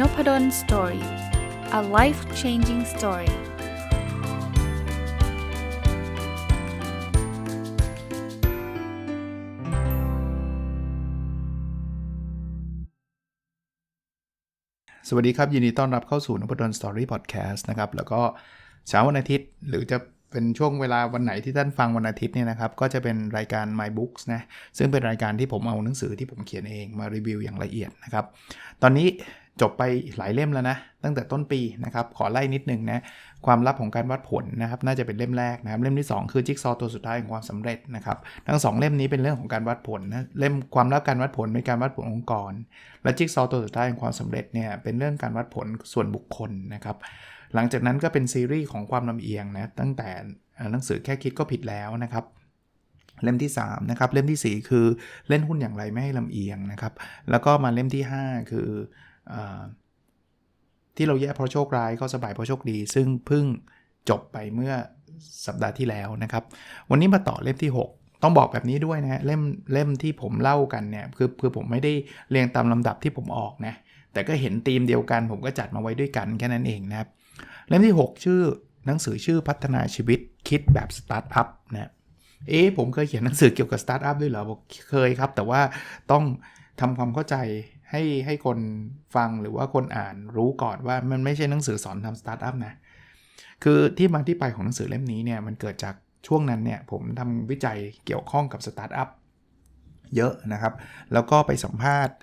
n o p ด d o สตอรี่ a life changing story สวัสดีครับ ยินดีต้อนรับเข้าสู่นพดลสตอรี่พอดแคสต์นะครับ แล้วก็เช้าวันอาทิตย์ หรือจะเป็นช่วงเวลาวันไหนที่ท่านฟังวันอาทิตย์เนี่ยนะครับ ก็จะเป็นรายการ My Books นะซึ่งเป็นรายการที่ผมเอาหนังสือที่ผมเขียนเองมารีวิวอย่างละเอียดนะครับ ตอนนี้ จบไปหลายเล่มแล้วนะ ตั้งแต่ต้นปีนะครับขอไล่นิดนึงนะความลับของการวัดผลนะครับน่าจะเป็นเล่มแรกนะครับเล่มที่ 2 คือจิ๊กซอตัวสุดท้ายของความสำเร็จนะครับทั้ง 2 เล่มนี้เป็นเรื่องของการวัดผลนะเล่มความลับการวัดผลเป็นการวัดผลองค์กร และจิ๊กซอตัวสุดท้ายของความสำเร็จเนี่ยเป็นเรื่องการวัดผลส่วนบุคคลนะครับหลังจากนั้นก็เป็นซีรีส์ของความลำเอียงนะตั้งแต่หนังสือแค่คิดก็ผิดแล้วนะครับเล่มที่3นะครับเล่มที่ 4 คือเล่นหุ้นอย่างไรไม่ให้ลำเอียงนะครับแล้วก็มาเล่มที่ 5 คือ ที่เราแย่เพราะโชคร้ายก็สบายเพราะโชคดี ซึ่งเพิ่งจบไปเมื่อสัปดาห์ที่แล้วนะครับ วันนี้มาต่อเล่มที่ 6 ต้องบอกแบบนี้ด้วยนะเล่มเล่มที่ผมเล่ากันเนี่ยคือคือผมไม่ได้เรียงตามลำดับที่ผมออกนะแต่ก็เห็นธีมเดียวกัน ผมก็จัดมาไว้ด้วยกันแค่นั้นเองนะครับ เล่มที่ 6 ชื่อหนังสือชื่อพัฒนาชีวิตคิดแบบสตาร์ทอัพนะเอ๊ผมเคยเขียนหนังสือเกี่ยวกับสตาร์ทอัพด้วยเหรอบอกเคยครับ แต่ว่าต้องทำความเข้าใจ ให้ให้คนฟังหรือว่าคนอ่านรู้ก่อนว่ามันไม่ใช่หนังสือสอนทำสตาร์ทอัพนะ คือที่มาที่ไปของหนังสือเล่มนี้เนี่ยมันเกิดจากช่วงนั้นเนี่ยผมทำวิจัยเกี่ยวข้องกับสตาร์ทอัพเยอะนะครับ แล้วก็ไปสัมภาษณ์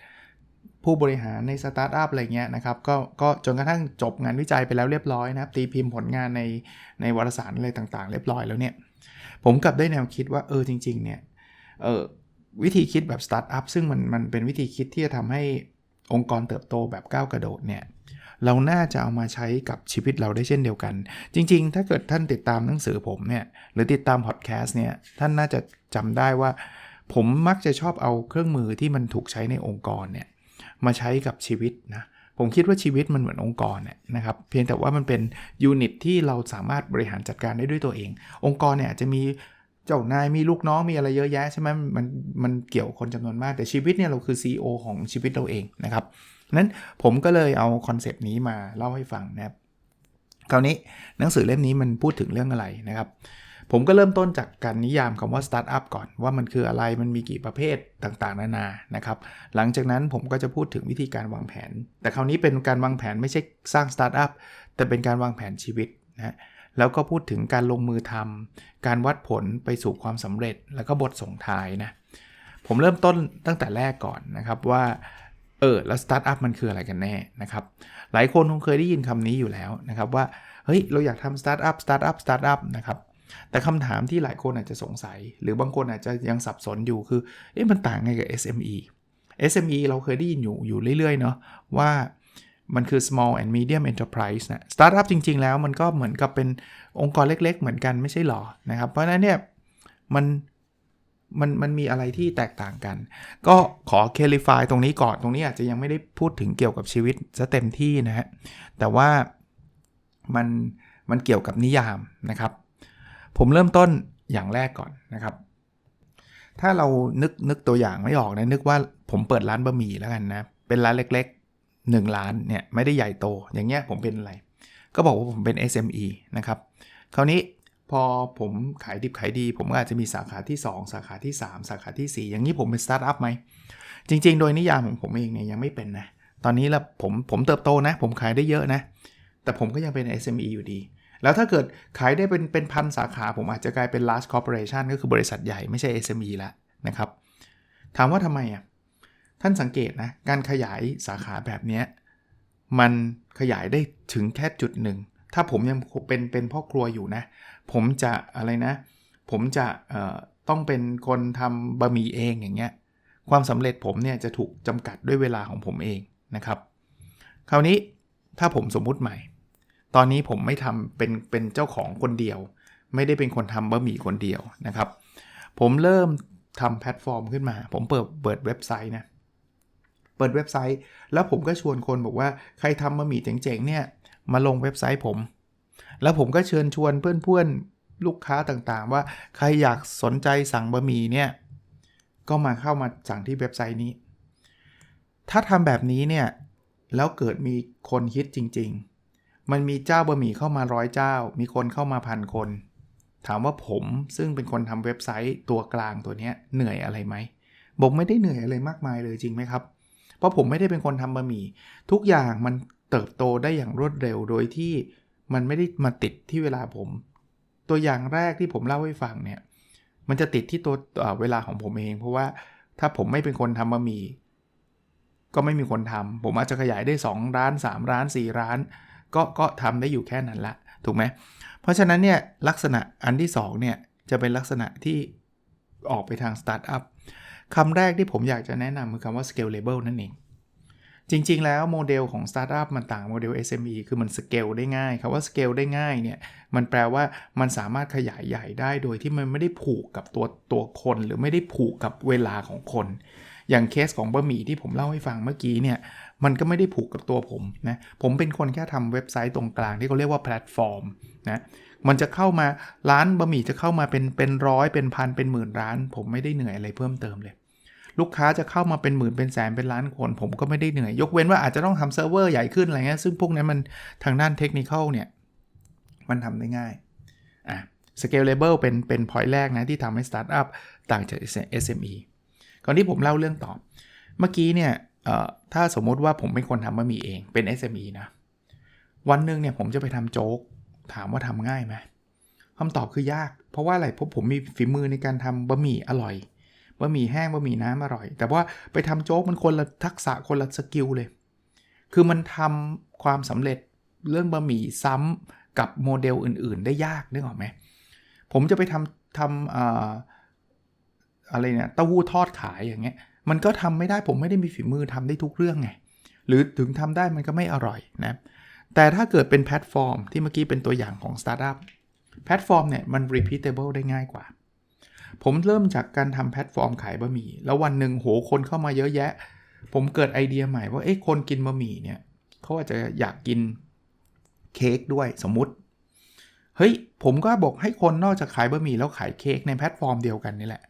ผู้บริหารในสตาร์ทอัพอะไรเงี้ยนะครับก็ก็จนกระทั่งจบงานวิจัยไปแล้วเรียบร้อยนะครับตีพิมพ์ผลงานในในวารสารอะไรต่างๆ เรียบร้อยแล้วเนี่ย ผมกลับได้แนวคิดว่าเออจริง ๆ เนี่ยเออ วิธีคิดแบบสตาร์ทอัพซึ่งมันมันเป็นวิธีคิดที่จะทำให้องค์กรเติบโตแบบก้าวกระโดดเนี่ยเราน่าจะเอามาใช้กับชีวิตเราได้เช่นเดียวกัน จริง ๆ ถ้าเกิดท่านติดตามหนังสือผมเนี่ยหรือติดตามพอดแคสต์เนี่ยท่านน่าจะจำได้ว่า ผมมักจะชอบเอาเครื่องมือที่มันถูกใช้ในองค์กรเนี่ยมาใช้กับชีวิตนะผมคิดว่าชีวิตมันเหมือนองค์กรเนี่ยนะครับเพียงแต่ว่ามันเป็นยูนิตที่เราสามารถบริหารจัดการได้ด้วยตัวเอง องค์กรเนี่ยอาจจะมี เจ้านายมีลูกน้องมีอะไรเยอะแยะใช่ไหมมันมันเกี่ยวคนจำนวนมากแต่ชีวิตเนี่ยเราคือ CEO ของชีวิตเราเองนะครับนั้นผมก็เลยเอาคอนเซป ต์นี้มาเล่าให้ฟังนะครับคราวนี้หนังสือเล่มนี้มันพูดถึงเรื่องอะไรนะครับ ผมก็เริ่มต้นจากการนิยามคำว่าสตาร์ทอัพก่อน ว่ามันคืออะไรมันมีกี่ประเภทต่างๆ นานานะครับ หลังจากนั้นผมก็จะพูดถึงวิธีการวางแผน แต่คราวนี้เป็นการวางแผนไม่ใช่สร้างสตาร์ทอัพแต่เป็นการวางแผนชีวิตนะ แล้วก็พูดถึงการลงมือทำการวัดผลไปสู่ความสำเร็จ แล้วก็บทส่งท้ายนะ ผมเริ่มต้นตั้งแต่แรกก่อนนะครับว่าเออแล้วสตาร์ทอัพมันคืออะไรกันแน่นะครับ หลายคนคงเคยได้ยินคำนี้อยู่แล้วนะครับว่า เฮ้ย เราอยากทำสตาร์ทอัพสตาร์ทอัพสตาร์ทอัพนะครับ แต่คำถามที่หลายคนอาจจะสงสัย หรือบางคนอาจจะยังสับสนอยู่คือ เอ๊ะมันต่างไงกับ SME SME เราเคยได้ยินอยู่อยู่เรื่อยๆเนาะว่า มันคือ small and medium enterprise นะ startup จริง ๆ แล้วมันก็เหมือนกับเป็นองค์กรเล็ก ๆ เหมือนกันไม่ใช่หรอ นะครับ เพราะฉะนั้นเนี่ยมันมันมันมีอะไรที่แตกต่างกัน ก็ขอ clarify ตรงนี้ก่อน ตรงนี้อาจจะยังไม่ได้พูดถึงเกี่ยวกับชีวิตซะเต็มที่นะฮะ แต่ว่ามันมันเกี่ยวกับนิยามนะครับ ผมเริ่มต้นอย่างแรกก่อนนะครับ ถ้าเรานึกนึกตัวอย่างไม่ออกนะนึกว่าผมเปิดร้านบะหมี่แล้วกันนะ เป็นร้านเล็กๆ 1 ล้านเนี่ยไม่ได้ใหญ่โต อย่างเงี้ยผมเป็นอะไร ก็บอกว่าผมเป็น SME นะครับ คราวนี้พอผมขายดิบขายดี ผมก็อาจจะมีสาขาที่ 2 สาขาที่ 3 สาขาที่ 4 อย่างนี้ผมเป็นสตาร์ทอัพไหม จริง ๆ โดยนิยามของผมเองเนี่ยยังไม่เป็นนะ ตอนนี้แล้วผมผมเติบโตนะ ผมขายได้เยอะนะ แต่ผมก็ยังเป็น SME อยู่ดี แล้วถ้าเกิดขายได้เป็นเป็นพันสาขา ผมอาจจะกลายเป็น large corporation ก็คือบริษัทใหญ่ไม่ใช่ SME แล้วนะครับ ถามว่าทำไมอะ ท่านสังเกตนะ การขยายสาขาแบบนี้มันขยายได้ถึงแค่จุดหนึ่ง ถ้าผมยังเป็นเป็นพ่อครัวอยู่นะ ผมจะอะไรนะ ผมจะต้องเป็นคนทำบะหมี่เองอย่างเงี้ย ความสำเร็จผมเนี่ยจะถูกจำกัดด้วยเวลาของผมเองนะครับ คราวนี้ถ้าผมสมมุติใหม่ ตอนนี้ผมไม่ทำเป็นเป็นเจ้าของคนเดียว ไม่ได้เป็นคนทำบะหมี่คนเดียวนะครับ ผมเริ่มทำแพลตฟอร์มขึ้นมา ผมเปิดเปิดเว็บไซต์นะ เปิดเว็บไซต์ แล้วผมก็ชวนคนบอกว่าใครทำบะหมี่เจ๋งๆเนี่ยมาลงเว็บไซต์ผม แล้วผมก็เชิญชวนเพื่อนๆลูกค้าต่างๆ ว่าใครอยากสนใจสั่งบะหมี่เนี่ยก็มาเข้ามาสั่งที่เว็บไซต์นี้ ถ้าทำแบบนี้เนี่ยแล้วเกิดมีคนฮิตจริง ๆ มันมีเจ้าบะหมี่เข้ามาร้อยเจ้า มีคนเข้ามาพันคน ถามว่าผมซึ่งเป็นคนทำเว็บไซต์ตัวกลางตัวนี้เหนื่อยอะไรไหมบอกไม่ได้เหนื่อยอะไรมากมายเลยจริงไหมครับ เพราะผมไม่ได้เป็นคนทำบะหมี่ทุกอย่างมันเติบโตได้อย่างรวดเร็วโดยที่มันไม่ได้มาติดที่เวลาผม ตัวอย่างแรกที่ผมเล่าให้ฟังเนี่ยมันจะติดที่ตัวเวลาของผมเอง เพราะว่าถ้าผมไม่เป็นคนทำบะหมี่ก็ไม่มีคนทำผมอาจจะขยายได้ 2 ร้าน 3 ร้าน 4 ร้าน ก็ก็ทำได้อยู่แค่นั้นละถูกไหมเพราะฉะนั้นเนี่ยลักษณะอันที่2เนี่ยจะเป็นลักษณะที่ออกไปทางสตาร์ทอัพ คำแรกที่ผมอยากจะแนะนำคือคำว่า scalable นั่นเอง จริงๆ แล้วโมเดลของสตาร์ทอัพมันต่างโมเดล SME คือมันสเกลได้ง่ายคำว่าสเกลได้ง่ายเนี่ย มันแปลว่ามันสามารถขยายใหญ่ได้โดยที่มันไม่ได้ผูกกับตัวตัวคน หรือไม่ได้ผูกกับเวลาของคน อย่างเคสของบะหมี่ที่ผมเล่าให้ฟังเมื่อกี้เนี่ย มันก็ไม่ได้ผูกกับตัวผมนะ ผมเป็นคนแค่ทำเว็บไซต์ตรงกลางที่เขาเรียกว่าแพลตฟอร์มนะมันจะเข้ามาร้านบะหมี่จะเข้ามาเป็นเป็นร้อยเป็นพันเป็นหมื่นร้าน ผมไม่ได้เหนื่อยอะไรเพิ่มเติมเลย ลูกค้าจะเข้ามาเป็นหมื่นเป็นแสนเป็นล้านคน ผมก็ไม่ได้เหนื่อย ยกเว้นว่าอาจจะต้องทำเซิร์ฟเวอร์ใหญ่ขึ้นอะไรเงี้ยซึ่งพวกนั้นมันทางด้านเทคนิคเนี่ยมันทำได้ง่ายอะ scalable เป็นเป็น point แรกนะที่ทำให้สตาร์ทอัพต่างจาก SME ก่อนที่ผมเล่าเรื่องต่อ เมื่อกี้เนี่ยถ้าสมมุติว่าผมเป็นคนทำบะหมี่เองเป็น SME นะ วันหนึ่งเนี่ยผมจะไปทำโจ๊ก ถามว่าทำง่ายไหมคำตอบคือยาก เพราะว่าอะไรเพราะผมมีฝีมือในการทำบะหมี่อร่อย บะหมี่แห้งบะหมี่น้ำอร่อย แต่ว่าไปทำโจ๊กมันคนละทักษะคนละสกิลเลย คือมันทำความสำเร็จเรื่องบะหมี่ซ้ำกับโมเดลอื่น ๆ ได้ยากนึกออกไหมผมจะไปทำทำอะไรเนี่ยเต้าหู้ทอดขายอย่างเงี้ย มันก็ทำไม่ได้ผมไม่ได้มีฝีมือทำได้ทุกเรื่องไง หรือถึงทำได้มันก็ไม่อร่อยนะ แต่ถ้าเกิดเป็นแพลตฟอร์มที่เมื่อกี้เป็นตัวอย่างของสตาร์ทอัพแพลตฟอร์มเนี่ยมัน repeatable ได้ง่ายกว่า ผมเริ่มจากการทำแพลตฟอร์มขายบะหมี่ แล้ววันหนึ่งโหคนเข้ามาเยอะแยะ ผมเกิดไอเดียใหม่ว่าเอ๊ะคนกินบะหมี่เนี่ยเขาอาจจะอยากกินเค้กด้วยสมมุติ เฮ้ย ผมก็บอกให้คนนอกจากขายบะหมี่แล้วขายเค้กในแพลตฟอร์มเดียวกันนี่แหละ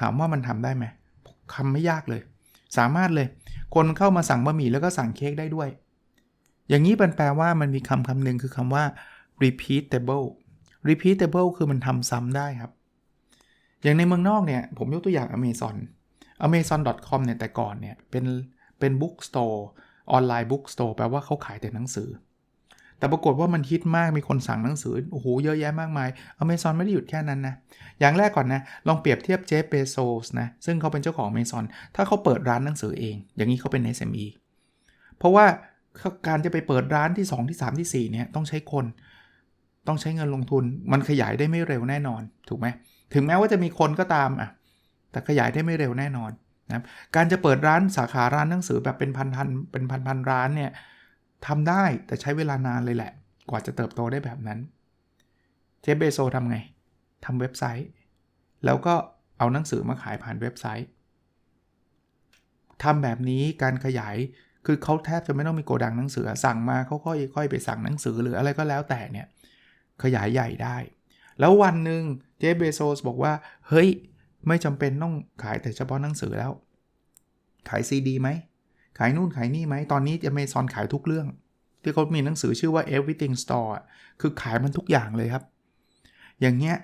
ถามว่ามันทำได้ไหมคำไม่ยากเลย สามารถเลย คนเข้ามาสั่งบะหมี่แล้วก็สั่งเค้กได้ด้วย อย่างนี้เป็นแปลว่ามันมีคำคำหนึ่งคือคำว่า repeatable repeatable คือมันทำซ้ำได้ครับ อย่างในเมืองนอกเนี่ย ผมยกตัวอย่าง Amazon amazon.com เนี่ยแต่ก่อนเนี่ย เป็นเป็น bookstore ออนไลน์ bookstore แปลว่าเขาขายแต่หนังสือ แต่ปรากฏว่ามันฮิตมากมีคนสั่งหนังสือโอ้โหเยอะแยะมากมาย Amazon ไม่ได้หยุดแค่นั้นนะ อย่างแรกก่อนนะ ลองเปรียบเทียบเจฟเบโซสนะ ซึ่งเขาเป็นเจ้าของ Amazon ถ้าเขาเปิดร้านหนังสือเอง อย่างนี้เขาเป็น SME เพราะว่าการจะไปเปิดร้านที่ 2 ที่ 3 ที่ 4เนี่ยต้องใช้คน ต้องใช้เงินลงทุนมันขยายได้ไม่เร็วแน่นอนถูกไหม ถึงแม้ว่าจะมีคนก็ตามอะแต่ขยายได้ไม่เร็วแน่นอนนะการจะเปิดร้านสาขาร้านหนังสือแบบเป็นพันๆเป็นพันๆร้านเนี่ยทำได้แต่ใช้เวลานานเลยแหละ กว่าจะเติบโตได้แบบนั้น เจฟเบโซทำไงทำเว็บไซต์ แล้วก็เอาหนังสือมาขายผ่านเว็บไซต์ทำแบบนี้การขยายคือเขาแทบจะไม่ต้องมีโกดังหนังสือสั่งมาเขาค่อยๆไปสั่งหนังสือหรืออะไรก็แล้วแต่เนี่ยขยายใหญ่ได้ แล้ววันหนึ่งเจฟเบโซสบอกว่า เฮ้ย ไม่จำเป็นต้องขายแต่เฉพาะหนังสือแล้ว ขายซีดีไหม ขายนู่นขายนี่ไหม ตอนนี้ Amazon ขายทุกเรื่อง ที่เขามีหนังสือชื่อว่า everything store คือขายมันทุกอย่างเลยครับ อย่างเงี้ย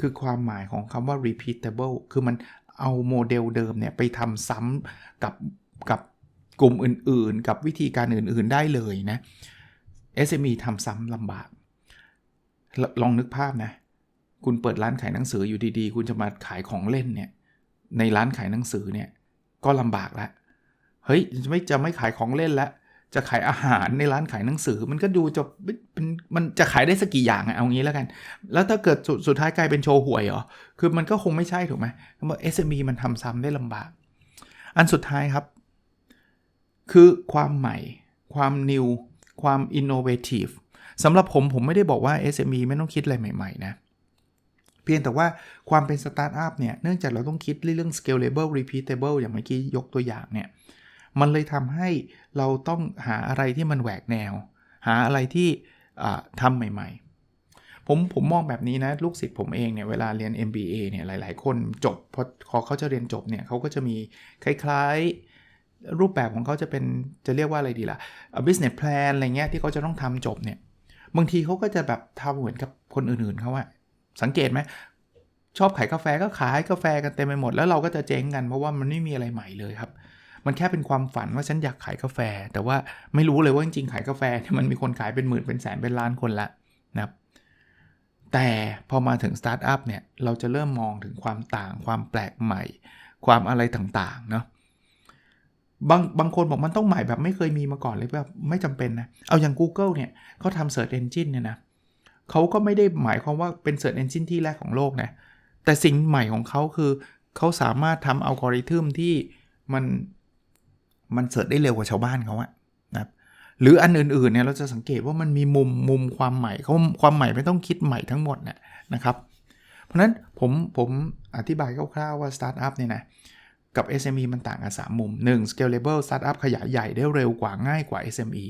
คือความหมายของคำว่า repeatable คือมันเอาโมเดลเดิมเนี่ย ไปทำซ้ำกับกับกลุ่มอื่นๆ กับวิธีการอื่นๆได้เลยนะ SME ทำซ้ำลำบาก ลองนึกภาพนะ คุณเปิดร้านขายหนังสืออยู่ดีๆ คุณจะมาขายของเล่นเนี่ย ในร้านขายหนังสือเนี่ย ก็ลำบากแล้วเฮ้ยจะไม่จะไม่ขายของเล่นแล้วจะขายอาหารในร้านขายหนังสือ มันก็ดูจะเป็นมันจะขายได้สักกี่อย่างอะเอางี้แล้วกัน แล้วถ้าเกิดสสุดท้ายกลายเป็นโชว์หวยเหรอ คือมันก็คงไม่ใช่ถูกไหมว่า SME มันทำซ้ำได้ลำบาก อันสุดท้ายครับ คือความใหม่ ความนิวความ innovative สำหรับผมผมไม่ได้บอกว่า SME ไม่ต้องคิดอะไรใหม่ๆนะ เพียงแต่ว่าความเป็นสตาร์ทอัพเนี่ย เนื่องจากเราต้องคิดเรื่อง scalable repeatable อย่างเมื่อกี้ยกตัวอย่างเนี่ย มันเลยทำให้เราต้องหาอะไรที่มันแหวกแนว หาอะไรที่ทำใหม่ๆผมผมมองแบบนี้นะ ลูกศิษย์ผมเองเนี่ยเวลาเรียน MBA เนี่ยหลายๆ คนจบพอเขาจะเรียนจบเนี่ยเขาก็จะมีคล้ายๆ รูปแบบของเขาจะเป็นจะเรียกว่าอะไรดีล่ะ business plan อะไรเงี้ยที่เขาจะต้องทำจบเนี่ย บางทีเขาก็จะแบบทำเหมือนกับคนอื่นๆเขาอะสังเกตไหมชอบขายกาแฟก็ขายกาแฟกันเต็มไปหมด แล้วเราก็จะเจ๊งกันเพราะว่ามันไม่มีอะไรใหม่เลยครับ มันแค่เป็นความฝันว่าฉันอยากขายกาแฟ แต่ว่าไม่รู้เลยว่าจริงๆขายกาแฟมันมีคนขายเป็นหมื่นเป็นแสนเป็นล้านคนละนะครับแต่พอมาถึงสตาร์ทอัพเนี่ยเราจะเริ่มมองถึงความต่าง ความแปลกใหม่ ความอะไรต่างๆเนาะ บางบางคนบอกมันต้องใหม่แบบไม่เคยมีมาก่อนเลยแบบไม่จำเป็นนะ เอาอย่าง Google เนี่ยเขาทำ Search Engine เนี่ยนะเขาก็ไม่ได้หมายความว่าเป็น Search Engine ที่แรกของโลกนะ แต่สิ่งใหม่ของเขาคือ เขาสามารถทำอัลกอริทึมที่มันมันเสิร์ชได้เร็วกว่าชาวบ้านเขาอะนะหรืออันอื่นๆเนี่ยเราจะสังเกตว่ามันมีมุมมุมความใหม่เขาความใหม่ไม่ต้องคิดใหม่ทั้งหมดนะนะครับ เพราะนั้นผมผมอธิบายคร่าวๆว่าสตาร์ทอัพเนี่ยนะ กับ SME มันต่างกัน3มุม 1. scalable startup ขยายใหญ่ได้เร็วกว่าง่ายกว่า SME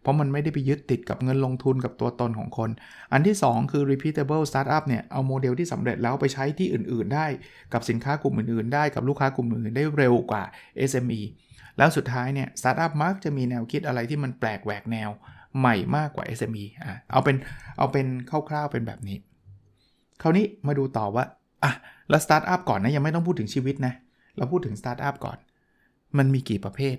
เพราะมันไม่ได้ไปยึดติดกับเงินลงทุนกับตัวตนของคน อันที่ 2 คือ repeatable startup เนี่ย เอาโมเดลที่สำเร็จแล้วไปใช้ที่อื่นๆ ได้ กับสินค้ากลุ่มอื่นๆ ได้กับลูกค้ากลุ่มอื่นได้เร็วกว่า SME แล้วสุดท้ายเนี่ย startup มักจะมีแนวคิดอะไรที่มันแปลกแหวกแนวใหม่มากกว่า SME อะเอาเป็นเอาเป็นคร่าวๆเป็นแบบนี้ คราวนี้มาดูต่อว่าอะแล้วสตาร์ทอัพก่อนนะยังไม่ต้องพูดถึงชีวิตนะเเราพูดถึงสตาร์ทอัพก่อน มันมีกี่ประเภท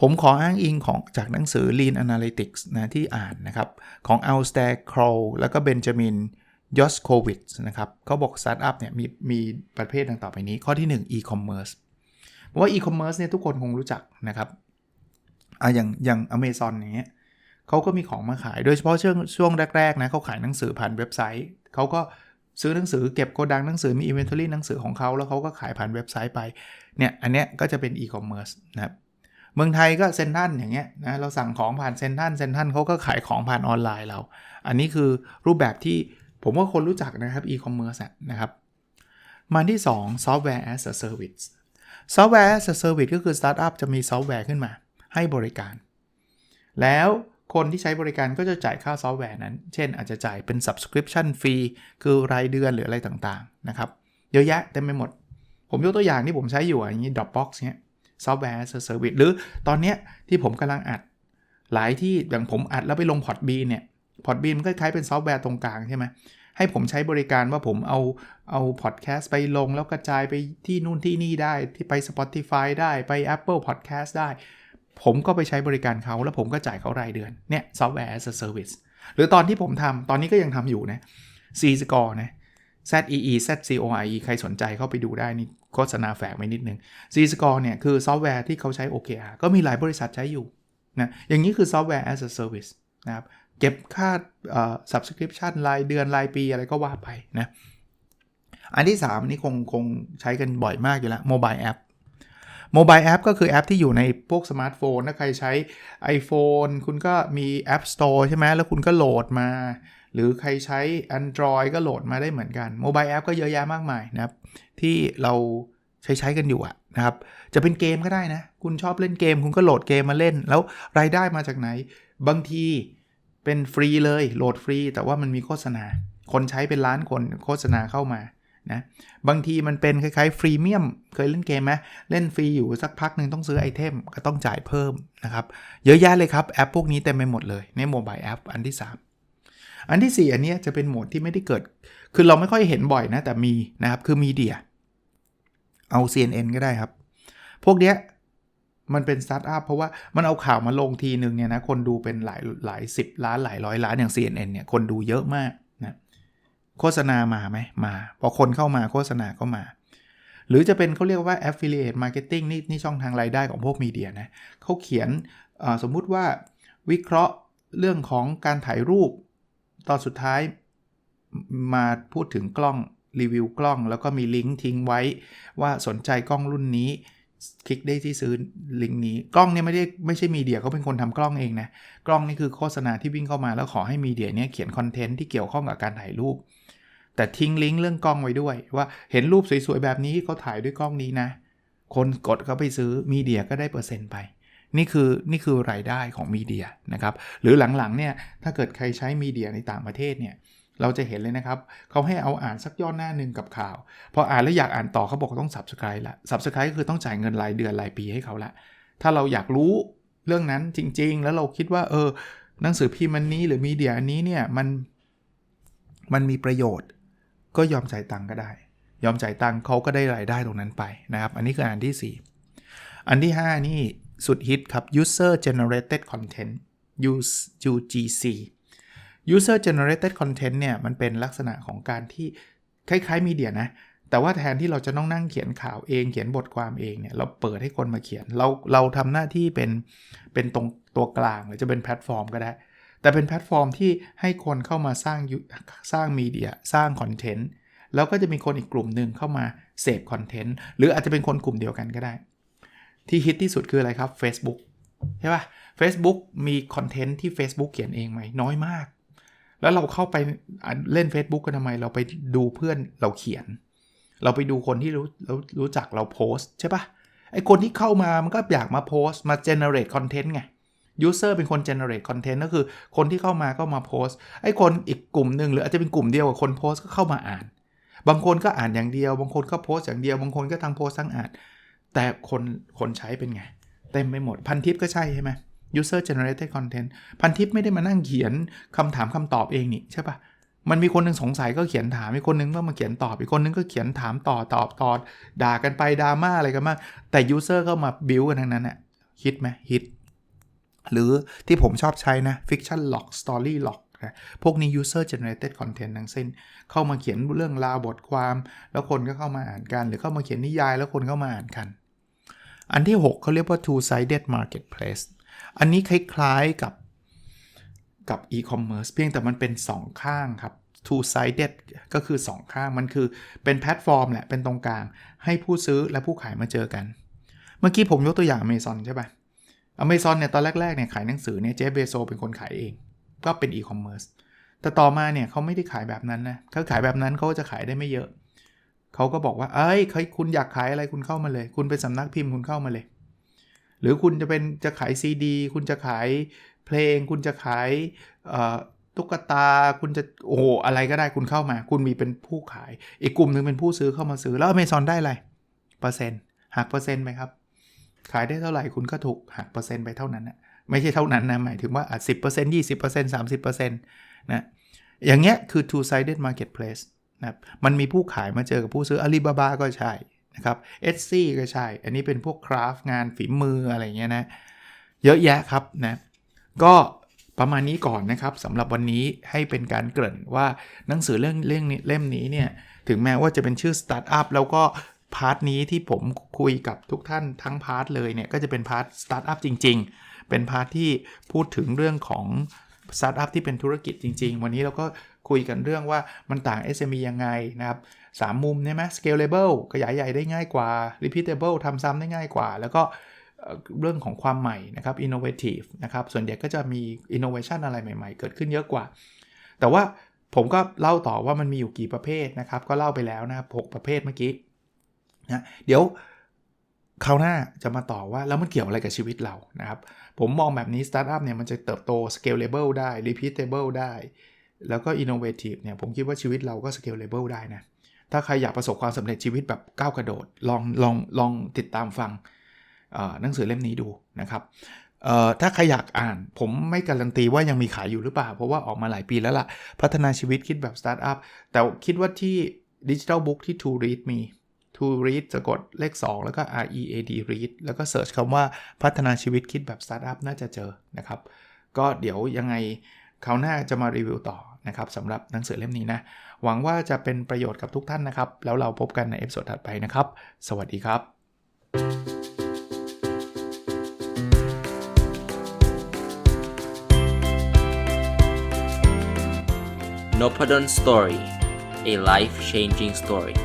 ผมขออ้างอิงของจากหนังสือ Lean Analytics นะที่อ่านนะครับ ของ a l s t a i r Kroll แล้วก็เบนจามินยอสโควิชนะครับเขาบอกสตาร์ทอัพเนี่ยมีมีประเภทดังต่อไปนี้ ข้อที่ 1 e-commerce เพราะว่า e-commerce เนี่ยทุกคนคงรู้จักนะครับอะอย่างอย่าง Amazon อย่างเงี้ยเขาก็มีของมาขาย โดยเฉพาะช่วงช่วงแรก ๆ นะเขาขายหนังสือผ่านเว็บไซต์ เขาก็ ซื้อหนังสือเก็บโกดังหนังสือมี inventory หนังสือของเขาแล้วเขาก็ขายผ่านเว็บไซต์ไปเนี่ยอันเนี้ยก็จะเป็น e-commerce นะครับเมืองไทยก็เซ็นทันอย่างเงี้ยนะเราสั่งของผ่านเซ็นทันเซ็นทันเขาก็ขายของผ่านออนไลน์เรา อันนี้คือรูปแบบที่ผมว่าคนรู้จักนะครับ e-commerce นะครับมาที่ 2 software as a service software as a service ก็คือสตาร์ทอัพจะมีซอฟต์แวร์ขึ้นมาให้บริการ แล้ว คนที่ใช้บริการก็จะจ่ายค่าซอฟต์แวร์นั้น เช่นอาจจะจ่ายเป็น subscription fee คือรายเดือนหรืออะไรต่างๆ นะครับ เยอะแยะเต็มไปหมด ผมยกตัวอย่างที่ผมใช้อยู่อย่างนี้ Dropbox เนี้ยซอฟต์แวร์ as a service หรือตอนเนี้ยที่ผมกำลังอัด หลายที่อย่างผมอัดแล้วไปลง Podbean เนี่ย Podbean มันคล้ายๆเป็นซอฟต์แวร์ตรงกลางใช่ไหมให้ผมใช้บริการว่าผมเอาเอาพอดแคสต์ไปลงแล้วกระจายไปที่นู่นที่นี่ได้ที่ไป Spotify ได้ไป Apple Podcast ได้ ผมก็ไปใช้บริการเขาแล้วผมก็จ่ายเขารายเดือน เนี่ยซอฟต์แวร์ as a service หรือตอนที่ผมทำตอนนี้ก็ยังทำอยู่นะ C score นะ Z E E Z C O R E ใครสนใจเข้าไปดูได้นี่โฆษณาแฝงไว้นิดนึง C score เนี่ยคือซอฟต์แวร์ที่เขาใช้ OKR ก็มีหลายบริษัทใช้อยู่นะอย่างนี้คือซอฟต์แวร์ as a service นะครับเก็บค่า subscription รายเดือนรายปีอะไรก็ว่าไปนะ อันที่3นี่คงคงใช้กันบ่อยมากอยู่แล้ว mobile app โมบายแอปก็คือแอปที่อยู่ในพวกสมาร์ทโฟน ถ้าใครใช้ iPhone คุณก็มี App Store ใช่ไหมแล้วคุณก็โหลดมา หรือใครใช้ Android ก็โหลดมาได้เหมือนกันโมบายแอปก็เยอะแยะมากมายนะครับ ที่เราใช้ใช้กันอยู่อะนะครับ จะเป็นเกมก็ได้นะ คุณชอบเล่นเกม คุณก็โหลดเกมมาเล่น แล้วรายได้มาจากไหน บางทีเป็นฟรีเลยโหลดฟรี แต่ว่ามันมีโฆษณา คนใช้เป็นล้านคนโฆษณาเข้ามา นะบางทีมันเป็นคล้ายๆฟรีเมียมเคยเล่นเกมไหมเล่นฟรีอยู่สักพักหนึ่งต้องซื้อไอเทมก็ต้องจ่ายเพิ่มนะครับ เยอะแยะเลยครับแอปพวกนี้เต็มไปหมดเลยในโมบายแอปอันที่ 3 อันที่ 4 อันนี้จะเป็นโหมดที่ไม่ได้เกิด คือเราไม่ค่อยเห็นบ่อยนะ แต่มีนะครับ คือมีเดีย เอา CNN ก็ได้ครับ พวกเนี้ยมันเป็นสตาร์ทอัพเพราะว่ามันเอาข่าวมาลงทีหนึ่งเนี่ยนะคนดูเป็นหลายหลายสิบล้านหลายร้อยล้านอย่าง CNN เนี่ยคนดูเยอะมาก โฆษณามาไหมมา พอคนเข้ามาโฆษณาก็มา หรือจะเป็นเขาเรียกว่า affiliate marketing นี่นี่ช่องทางรายได้ของพวกมีเดียนะเขาเขียนสมมุติว่าวิเคราะห์เรื่องของการถ่ายรูป ตอนสุดท้ายมาพูดถึงกล้องรีวิวกล้อง แล้วก็มีลิงก์ทิ้งไว้ว่าสนใจกล้องรุ่นนี้ คลิกได้ที่ซื้อลิงก์นี้กล้องเนี่ยไม่ได้ไม่ใช่มีเดียเขาเป็นคนทำกล้องเองนะกล้องนี่คือโฆษณาที่วิ่งเข้ามาแล้วขอให้มีเดียเนี่ยเขียนคอนเทนต์ที่เกี่ยวข้องกับการถ่ายรูป แต่ทิ้งลิงก์เรื่องกล้องไว้ด้วย ว่าเห็นรูปสวยๆแบบนี้เขาถ่ายด้วยกล้องนี้นะ คนกดเข้าไปซื้อมีเดียก็ได้เปอร์เซ็นต์ไป นี่คือนี่คือรายได้ของมีเดียนะครับ หรือหลังๆเนี่ยถ้าเกิดใครใช้มีเดียในต่างประเทศเนี่ยเราจะเห็นเลยนะครับเขาให้เอาอ่านสักย่อหน้าหนึ่งกับข่าว พออ่านแล้วอยากอ่านต่อเขาบอกต้อง subscribe ละ subscribe ก็คือต้องจ่ายเงินรายเดือนรายปีให้เขาละ ถ้าเราอยากรู้เรื่องนั้นจริง ๆ แล้วเราคิดว่าเออหนังสือพิมพ์มันนี้หรือมีเดียอันนี้เนี่ยมันมันมีประโยชน์ ก็ยอมจ่ายตังค์ก็ได้ ยอมจ่ายตังค์เขาก็ได้รายได้ตรงนั้นไปนะครับ อันนี้คืออันที่ 4 อันที่ 5 นี่สุดฮิตครับ user generated content UGC user generated content เนี่ยมันเป็นลักษณะของการที่คล้ายๆมีเดียนะ แต่ว่าแทนที่เราจะต้องนั่งเขียนข่าวเองเขียนบทความเองเนี่ยเราเปิดให้คนมาเขียน เราเราทำหน้าที่เป็นเป็นตรงตัวกลางหรือจะเป็นแพลตฟอร์มก็ได้ แต่เป็นแพลตฟอร์มที่ให้คนเข้ามาสร้างสร้างมีเดียสร้างคอนเทนต์แล้วก็จะมีคนอีกกลุ่มหนึ่งเข้ามาเสพคอนเทนต์หรืออาจจะเป็นคนกลุ่มเดียวกันก็ได้ ที่ฮิตที่สุดคืออะไรครับ Facebook ใช่ปะ Facebook มีคอนเทนต์ที่ Facebook เขียนเองไหมน้อยมาก แล้วเราเข้าไปเล่น Facebook กันทำไม เราไปดูเพื่อนเราเขียน เราไปดูคนที่รู้รู้รู้จักเราโพสใช่ปะไอคนที่เข้ามามันก็อยากมาโพสมา generate content ไง user เป็นคน generate content ก็คือคนที่เข้ามาก็มาโพสไอ้คนอีกกลุ่มหนึ่งหรืออาจจะเป็นกลุ่มเดียวกับคนโพสก็เข้ามาอ่าน บางคนก็อ่านอย่างเดียว บางคนก็โพสอย่างเดียว บางคนก็ทั้งโพสทั้งอ่าน แต่คนคนใช้เป็นไง เต็มไปหมดพันทิปก็ใช่ใช่ไหม user generated content พันทิปไม่ได้มานั่งเขียนคำถามคำตอบเองนี่ใช่ปะมันมีคนหนึ่งสงสัยก็เขียนถามอีคนนึงก็มาเขียนตอบ อีกคนนึงก็เขียนถามต่อตอบตอบด่ากันไปดราม่าอะไรกันมาก แต่ user ก็มาบิวกันทั้งนั้นน่ะฮิตไหมฮิต หรือที่ผมชอบใช้นะ fiction log story log นะพวกนี้ user generated content ทั้งสิ้น เข้ามาเขียนเรื่องราวบทความ แล้วคนก็เข้ามาอ่านกัน หรือเข้ามาเขียนนิยายแล้วคนเข้ามาอ่านกัน อันที่ 6เขาเรียกว่า two sided marketplace อันนี้คล้ายๆกับกับ e-commerce เพียงแต่มันเป็น 2 ข้างครับ two sided ก็คือ 2 ข้างมันคือเป็นแพลตฟอร์มแหละเป็นตรงกลาง ให้ผู้ซื้อและผู้ขายมาเจอกัน เมื่อกี้ผมยกตัวอย่าง Amazon ใช่ปะ Amazon เนี่ยตอนแรกๆเนี่ยขายหนังสือเนี่ยเจฟเบโซเป็นคนขายเอง ก็เป็น e-commerce แต่ต่อมาเนี่ยเขาไม่ได้ขายแบบนั้นนะเขาขายแบบนั้นเขาจะขายได้ไม่เยอะ เขาก็บอกว่าเอ้ยคุณอยากขายอะไรคุณเข้ามาเลย คุณเป็นสำนักพิมพ์คุณเข้ามาเลย หรือคุณจะเป็นจะขายซีดี คุณจะขายเพลง คุณจะขายตุ๊กตาคุณจะโอ้อะไรก็ได้คุณเข้ามา คุณมีเป็นผู้ขาย อีกกลุ่มหนึ่งเป็นผู้ซื้อเข้ามาซื้อแล้ว Amazon ได้อะไรเปอร์เซ็นต์หักเปอร์เซ็นต์ไหมครับ ขายได้เท่าไหร่คุณก็ถูกหักเปอร์เซ็นต์ไปเท่านั้นนะไม่ใช่เท่านั้นนะ หมายถึงว่าอะสิบเปอร์เซ็นต์ยี่สิบเปอร์เซ็นต์สามสิบเปอร์เซ็นต์นะอย่างเงี้ยคือ two sided marketplace นะมันมีผู้ขายมาเจอกับผู้ซื้อ Alibaba ก็ใช่นะครับเอซีก็ใช่ อันนี้เป็นพวกคราฟงานฝีมืออะไรเงี้ยนะ เยอะแยะครับนะ ก็ประมาณนี้ก่อนนะครับสำหรับวันนี้ให้เป็นการเกริ่นว่าหนังสือเรื่องเรื่องนี้เล่มนี้เนี่ย ถึงแม้ว่าจะเป็นชื่อสตาร์ทอัพแล้วก็ พาร์ทนี้ที่ผมคุยกับทุกท่านทั้งพาร์ทเลยเนี่ย ก็จะเป็นพาร์ทสตาร์ทอัพจริง ๆ เป็นพาร์ทที่พูดถึงเรื่องของสตาร์ทอัพที่เป็นธุรกิจจริง ๆ วันนี้เราก็คุยกันเรื่องว่ามันต่าง SME ยังไงนะครับสามมุมใช่ไหม scalable ขยายใหญ่ได้ง่ายกว่า repeatable ทำซ้ำได้ง่ายกว่า แล้วก็เรื่องของความใหม่นะครับ innovative นะครับ ส่วนใหญ่ก็จะมี innovation อะไรใหม่ๆ เกิดขึ้นเยอะกว่า แต่ว่าผมก็เล่าต่อว่ามันมีอยู่กี่ประเภทนะครับ ก็เล่าไปแล้วนะครับ 6 ประเภทเมื่อกี้ นะเดี๋ยวคราวหน้าจะมาต่อว่าแล้วมันเกี่ยวอะไรกับชีวิตเรานะครับ ผมมองแบบนี้สตาร์ทอัพเนี่ยมันจะเติบโต scalable ได้ repeatable ได้ แล้วก็ innovative เนี่ยผมคิดว่าชีวิตเราก็ scalable ได้นะ ถ้าใครอยากประสบความสำเร็จชีวิตแบบก้าวกระโดด ลองลองลองติดตามฟังหนังสือเล่มนี้ดูนะครับถ้าใครอยากอ่านผมไม่การันตีว่ายังมีขายอยู่หรือเปล่า เพราะว่าออกมาหลายปีแล้วล่ะ พัฒนาชีวิตคิดแบบสตาร์ทอัพแต่คิดว่าที่ดิจิทัลบุ๊กที่ To Read มี To Read สะกดเลข 2 แล้วก็ R E A D Read แล้วก็เสิร์ชคำว่าพัฒนาชีวิตคิดแบบสตาร์ทอัพน่าจะเจอนะครับ ก็เดี๋ยวยังไงคราวหน้าจะมารีวิวต่อนะครับสำหรับหนังสือเล่มนี้นะ หวังว่าจะเป็นประโยชน์กับทุกท่านนะครับ แล้วเราพบกันในเอพิโซดถัดไปนะครับ สวัสดีครับ n o p a d o n Story a life changing story